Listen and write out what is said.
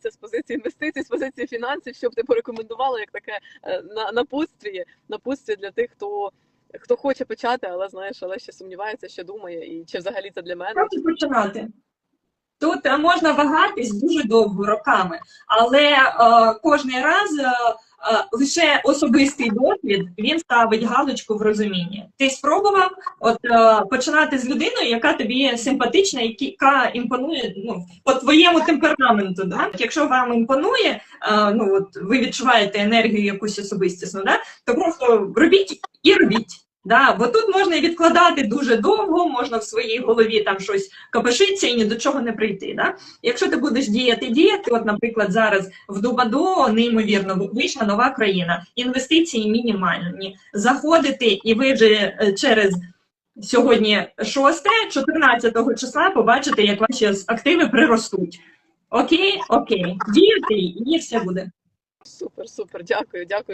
Це з позиції інвестицій, з позиції фінансів, щоб ти порекомендувала як таке е, на напутстві, напутстві для тих, хто хто хоче почати, але знаєш, але ще сумнівається, що думає, і чи взагалі це для мене. Хочу починати? Тут е, можна вагатись дуже довго роками, але е, кожний раз е, лише особистий досвід він ставить галочку в розумінні. Ти спробував от е, починати з людиною, яка тобі симпатична, яка імпонує ну, по твоєму темпераменту. Да? Якщо вам імпонує, е, ну от ви відчуваєте енергію якусь особистісну, да? то просто робіть і робіть. Да, бо тут можна і відкладати дуже довго, можна в своїй голові там щось копишиться і ні до чого не прийти. Да? Якщо ти будеш діяти, діяти, от, наприклад, зараз в Дубадо неймовірно вийшла нова країна, інвестиції мінімальні. Заходити, і ви вже е, через сьогодні 6, 14 числа побачите, як ваші активи приростуть. Окей, окей, діяти, і все буде. Супер, супер, дякую, дякую.